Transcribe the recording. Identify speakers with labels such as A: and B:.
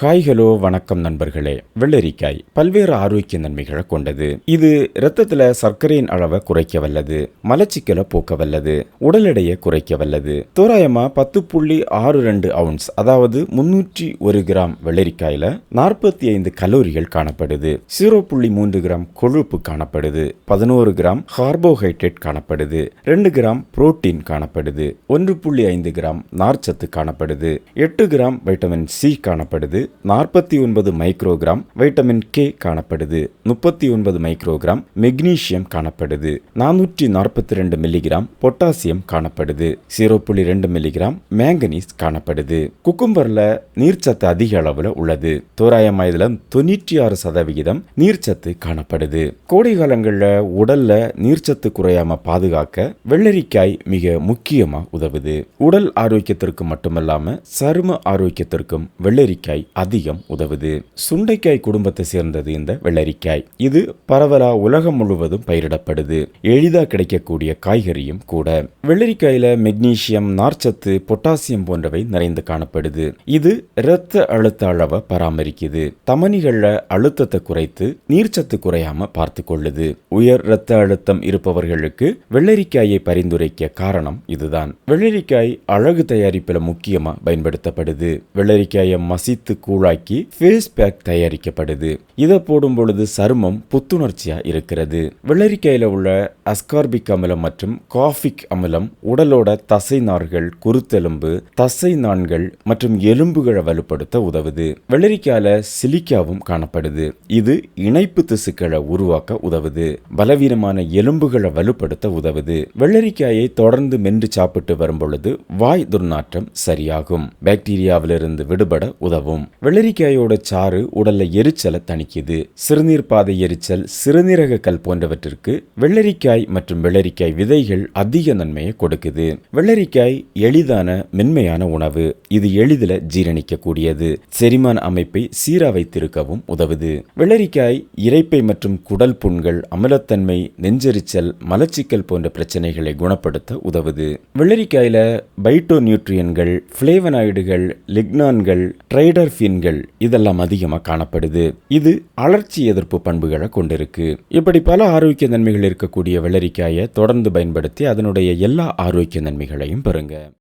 A: Hi hello வணக்கம் நண்பர்களே. வெள்ளரிக்காய் பல்வேறு ஆரோக்கிய நன்மைகளை கொண்டது. இது இரத்தத்தில் சர்க்கரையின் அளவை குறைக்க வல்லது மலச்சிக்கலை போக்க வல்லது உடல் எடையை குறைக்க வல்லது தோராயமா பத்து புள்ளி ஆறு ரெண்டு அவுன்ஸ் அதாவது முன்னூற்றி ஒரு கிராம் வெள்ளரிக்காயில நாற்பத்தி ஐந்து கலோரிகள் காணப்படுது. ஜீரோ புள்ளி மூன்று கிராம் கொழுப்பு காணப்படுது. பதினோரு கிராம் கார்போஹைட்ரேட் காணப்படுது. ரெண்டு கிராம் புரோட்டீன் காணப்படுது. ஒன்று புள்ளி ஐந்து கிராம் நார்ச்சத்து காணப்படுது. எட்டு கிராம் வைட்டமின் சி காணப்படுது. நாற்பத்தி ஒன்பது மைக்ரோகிராம் வைட்டமின் கே காணப்படுது. முப்பத்தி ஒன்பது மைக்ரோகிராம் மெக்னீசியம் காணப்படுது. நானூற்றி நாற்பத்தி ரெண்டு மில்லிகிராம் பொட்டாசியம் காணப்படுது. ஜீரோ புள்ளி ரெண்டு மில்லிகிராம் மேங்கனீஸ் காணப்படுது. குக்கும்பர்ல நீர்ச்சத்து அதிக அளவுல உள்ளது. தோராயமா இதுல தொண்ணூற்றி ஆறு சதவிகிதம் நீர்ச்சத்து காணப்படுது. கோடை காலங்கள்ல உடல்ல நீர்ச்சத்து குறையாம பாதுகாக்க வெள்ளரிக்காய் மிக முக்கியமா உதவுது. உடல் ஆரோக்கியத்திற்கு மட்டுமல்லாம சரும ஆரோக்கியத்திற்கும் வெள்ளரிக்காய் அதிகம் உதவுது. சுண்டைக்காய் குடும்பத்தை சேர்ந்தது இந்த வெள்ளரிக்காய். இது பரவலா உலகம் முழுவதும் பயிரிடப்படுது. எளிதா கிடைக்கக்கூடிய காய்கறியும் கூட. வெள்ளரிக்காயில மெக்னீசியம் நார்ச்சத்து பொட்டாசியம் போன்றவை நிறைந்து காணப்படுது. இது இரத்த அழுத்த அளவை பராமரிக்குது. தமனிகள்ல அழுத்தத்தை குறைத்து நீர்ச்சத்து குறையாம பார்த்து கொள்ளுது உயர் இரத்த அழுத்தம் இருப்பவர்களுக்கு வெள்ளரிக்காயை பரிந்துரைக்க காரணம் இதுதான். வெள்ளரிக்காய் அழகு தயாரிப்பில் முக்கியமா பயன்படுத்தப்படுது. வெள்ளரிக்காயை மசித்து கூழாக்கி ஃபேஸ் பேக் தயாரிக்கப்படுது. இதை போடும் பொழுது சருமம் புத்துணர்ச்சியா இருக்கிறது. வெள்ளரிக்காயில உள்ள அஸ்கார்பிக் அமிலம் மற்றும் காஃபிக் அமிலம் உடலோட தசை நார்கள் குருத்தெலும்பு தசை நாண்கள் மற்றும் எலும்புகளை வலுப்படுத்த உதவுது. வெள்ளரிக்காயில சிலிக்காவும் காணப்படுது. இது இணைப்பு திசுக்களை உருவாக்க உதவுது. பலவீனமான எலும்புகளை வலுப்படுத்த உதவுது. வெள்ளரிக்காயை தொடர்ந்து மென்று சாப்பிட்டு வரும் பொழுது வாய் துர்நாற்றம் சரியாகும். பாக்டீரியாவிலிருந்து விடுபட உதவும். வெள்ளரிக்காயோட சாறு உடல்ல எரிச்சலை தணிக்குது. சிறுநீர் பாதை எரிச்சல் சிறுநீரக கல் போன்றவற்றிற்கு வெள்ளரிக்காய் மற்றும் வெள்ளரிக்காய் விதைகள் அதிக நன்மையை கொடுக்குது. வெள்ளரிக்காய் எளிதான மென்மையான உணவு. இது எளிதில் ஜீரணிக்க கூடியது செரிமான அமைப்பை சீரா வைத்திருக்கவும் உதவுது. வெள்ளரிக்காய் இரைப்பை மற்றும் குடல் புண்கள் அமிலத்தன்மை நெஞ்செரிச்சல் மலச்சிக்கல் போன்ற பிரச்சனைகளை குணப்படுத்த உதவுது. வெள்ளரிக்காயில பைட்டோ நியூட்ரியன்கள் பிளேவனாய்டுகள் லிக்னான்கள் ட்ரைடர் ட்ரைடர்ஃபின்கள் இதெல்லாம் அதிகமாக காணப்படுது. இது அலர்ச்சி எதிர்ப்பு பண்புகளை கொண்டிருக்கு. இப்படி பல ஆரோக்கிய நன்மைகள் இருக்கக்கூடிய வெள்ளரிக்காயை தொடர்ந்து பயன்படுத்தி அதனுடைய எல்லா ஆரோக்கிய நன்மைகளையும் பெறுங்க.